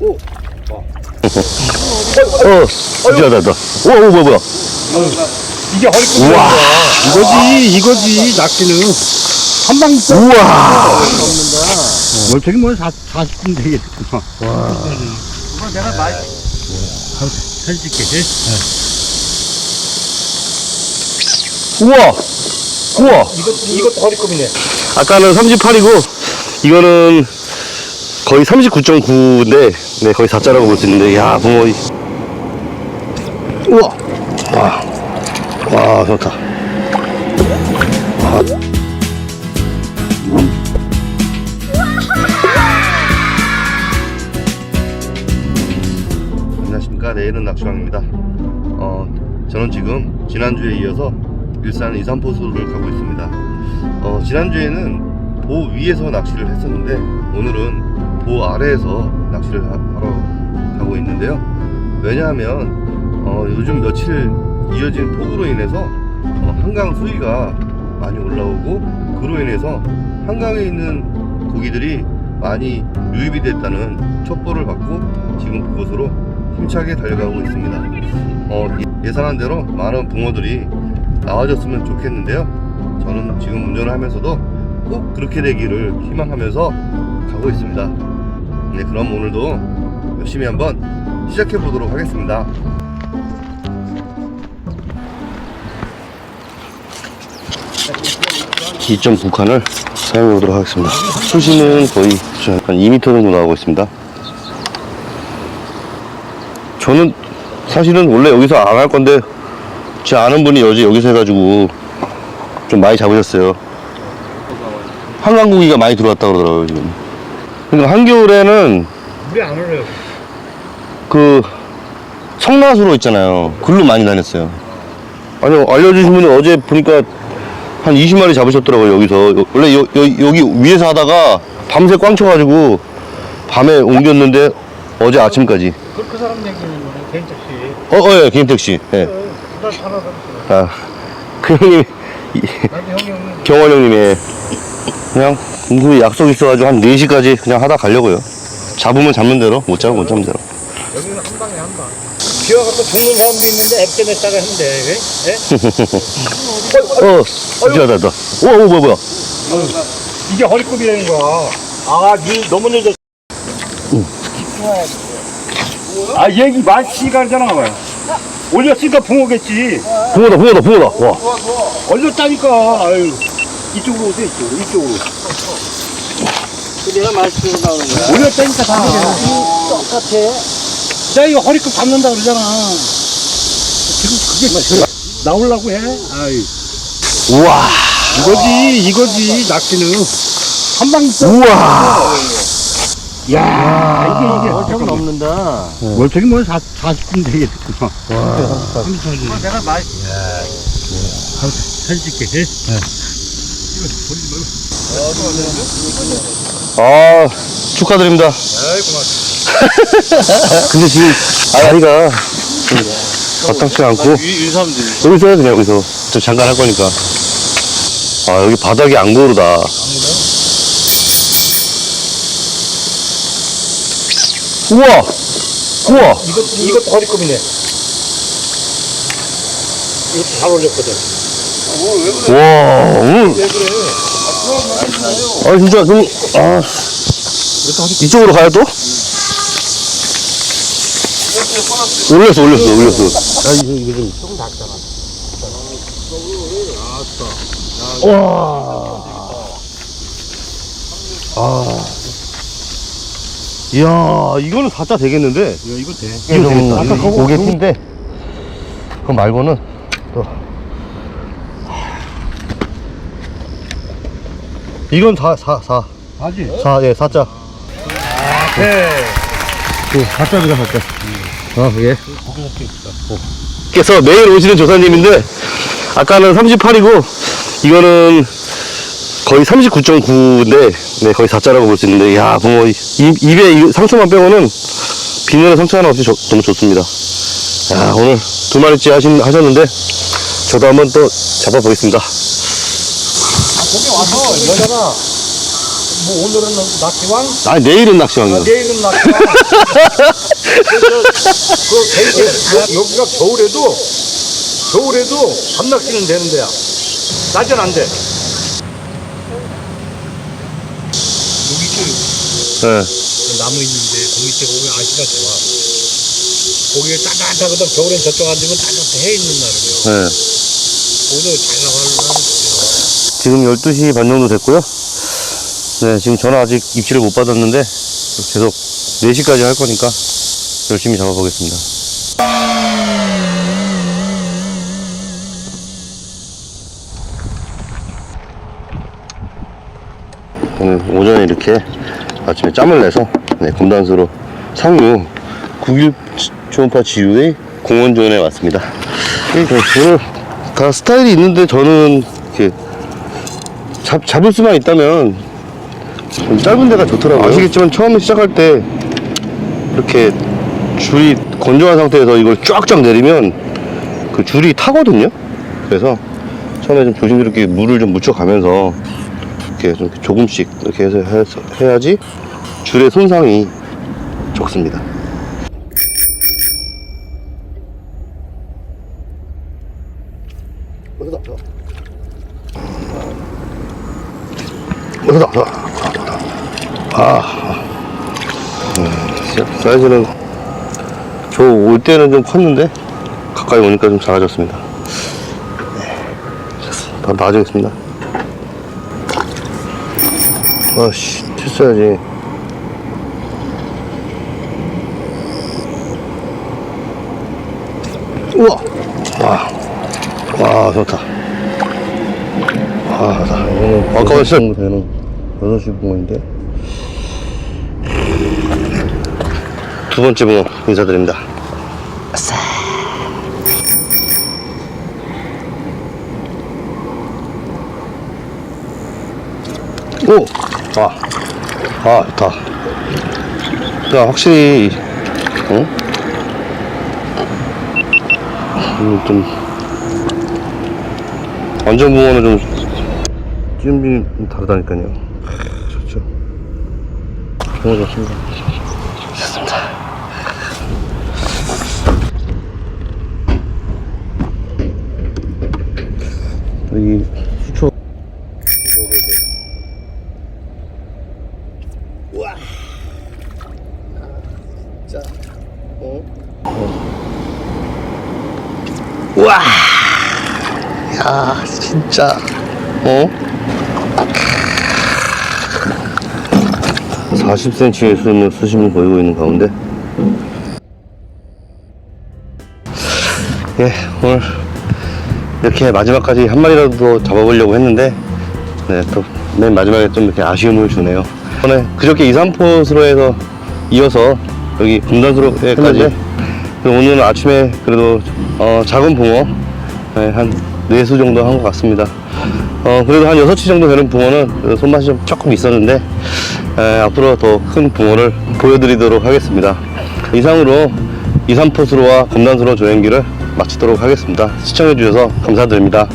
어, 진짜 다 오, 오, 뭐야, 뭐야. 이게 허리끝 우와. 이거지 이거지 낚시는 한방 우와. 멀쩡히 뭐 40분 되겠구나 이거 내가 많이 해줄게 우와. 우와. 이것, 이것도 허리급이네 아까는 38이고, 이거는 거의 39.9인데, 네, 거의 4자라고 볼 수 있는데, 야, 붕어. 이- 우와. 와. 와, 좋다. 아. 안녕하십니까. 내일은 낚시왕입니다. 어, 저는 지금 지난주에 이어서 일산 이산포수를 가고 있습니다. 어, 지난주에는 보 위에서 낚시를 했었는데 오늘은 보 아래에서 낚시를 하- 하러 가고 있는데요. 왜냐하면 어, 요즘 며칠 이어진 폭우로 인해서 어, 한강 수위가 많이 올라오고 그로 인해서 한강에 있는 고기들이 많이 유입이 됐다는 첩보를 받고 지금 그곳으로 힘차게 달려가고 있습니다. 어, 예상한 대로 많은 붕어들이 나와줬으면 좋겠는데요. 저는 지금 운전을 하면서도 꼭 그렇게 되기를 희망하면서 가고 있습니다. 네, 그럼 오늘도 열심히 한번 시작해 보도록 하겠습니다. 기점 북한을 사용해 보도록 하겠습니다. 수심은 거의 한 2m 정도 나오고 있습니다. 저는 사실은 원래 여기서 안 할 건데 제 아는 분이 어제 여기서 해가지고 좀 많이 잡으셨어요. 한강고기가 많이 들어왔다 그러더라고요 지금. 그러니까 한겨울에는 물이 안 올려요 그 성나수로 있잖아요. 글로 많이 다녔어요. 아니 알려주신 분이 어제 보니까 한 20마리 잡으셨더라고요 여기서. 요- 원래 여, 여, 여기 위에서 하다가 밤새 꽝 쳐가지고 밤에 옮겼는데 어제 아침까지. 그, 그 사람 얘기는 거네 개인적 씨 어, 어, 예, 김택 씨. 예. 그날 살아서 아, 그 형님, 이- 나도 형이 없는 경원 형님의 그냥 공부 약속 있어가지고 한 4시까지 그냥 하다 가려고요. 잡으면 잡는 대로, 못 잡으면 못 잡는 대로. 여기는 한 방에 한 방 비와 갖고 죽는 사람도 있는데 앱 때문에 따가 했는데 왜? 예? 어, 진짜 다 오, 오, 뭐야, 뭐야. 이게 허리급이라는 거야 아 니 너무 늦었어 아 얘기 많지가 않잖아 올렸으니까 붕어겠지 붕어다, 붕어다, 붕어다. 와. 얼렸다니까 아유 이쪽으로 오세요 이쪽으로 이쪽으로. 내가 말씀을 나오는 거야. 올렸다니까 다. 똑같아. 나 이거 허리급 잡는다 그러잖아. 지금 그게 나오려고 해. 아유 우와. 이거지 이거지 낚시는. 한방 우와. 야. 이게 이게 엄청 넘는다. 멀쩡히 뭐 40분 되겠구나. 내가 말 해줄게 아, 축하드립니다. 근데 지금 다리가 좀 마땅치 않고 유삼들. 여기 있어야 그냥 여기서 저 잠깐 할 거니까. 아 여기 바닥이 안 고르다. 우와, 우와. 이것 이것도 허리급이네 이것도 잘 올렸거든 와, 오늘. 아, 진짜, 좀, 아. 이쪽으로 가요, 또? 올렸어, 올렸어, 올렸어. 아, 이거, 이거 좀. 조금 작잖아. 와. 아. 이야, 이거는 4자 되겠는데? 야 이거 돼 이거 되겠다. 아까 그거 고개 핀데, 그거 말고는 이건 4, 4, 4. 아지 4, 예, 4자. 네 그, 4자입니다, 4자. 아, 그게? 그래서 매일 오시는 조사님인데, 아까는 38이고, 이거는 거의 39.9인데, 네, 거의 4자라고 볼 수 있는데, 야, 뭐, 입, 입에 이 상처만 빼고는 비늘에 상처 하나 없이 좋- 너무 좋습니다. 야, 오늘 두 마리째 하신, 하셨는데, 저도 한번 또 잡아보겠습니다. 거기 와서 여자가 뭐 오늘은 낙지왕, 아 내일은 낚시왕이요. 내일은 낙지왕. 그 개인 여기가 겨울에도 겨울에도 밤낚시는 되는 데야. 낮엔 안 돼. 여기 좀 네. 나무 있는데 그 밑에 보면 아시가 좋아. 거기에 따뜻하거든. 겨울엔 저쪽 앉으면 따뜻해 있는 날이에요. 네. 오늘 잘 나가려면 지금 12시 반 정도 됐고요. 네, 지금 전화 아직 입질을 못 받았는데 계속 4시까지 할 거니까 열심히 잡아보겠습니다. 오늘 오전에 이렇게 아침에 짬을 내서 네, 검단수로 상류 9일 초음파 지유의 공원존에 왔습니다. 네, 오늘 다 스타일이 있는데 저는 이렇게 잡, 잡을 수만 있다면 좀 짧은 데가 좋더라고요. 아시겠지만 처음에 시작할 때 이렇게 줄이 건조한 상태에서 이걸 쫙쫙 내리면 그 줄이 타거든요. 그래서 처음에 좀 조심스럽게 물을 좀 묻혀가면서 이렇게 좀 조금씩 이렇게 해서 해야지 줄의 손상이 적습니다. 어서다, 어서다. 아, 음, 사이즈는 저 올 때는 좀 컸는데 가까이 오니까 좀 작아졌습니다. 네. 바로 놔주겠습니다. 아씨, 쳤어야지. 우와, 와, 와, 좋다. 아, 나 오늘 아까 진짜 되는 6시 붕어인데 두 번째 붕어 인사드립니다. 아싸. 오, 아, 아, 좋다. 야, 확실히, 어? 음, 좀, 완전 붕어는 좀 좀 다르다니까요. 좋죠. 정말 좋습니다. 좋습니다. 여기 수초. 우와. 진짜. 어? 우와. 야, 진짜. 어? 40cm의 수는 수심을 보이고 있는 가운데. 예 오늘 이렇게 마지막까지 한 마리라도 더 잡아보려고 했는데 네 또 맨 마지막에 좀 이렇게 아쉬움을 주네요. 오늘 그저께 2, 3포스로 해서 이어서 여기 금단수로까지 오늘 아침에 그래도 어, 작은 붕어 네, 한 4수 정도 한 것 같습니다 어, 그래도 한 6치 정도 되는 붕어는 그래도 손맛이 좀 조금 있었는데 에, 앞으로 더 큰 붕어를 보여드리도록 하겠습니다. 이상으로 2, 3포스로와 검단수로 조행기를 마치도록 하겠습니다. 시청해주셔서 감사드립니다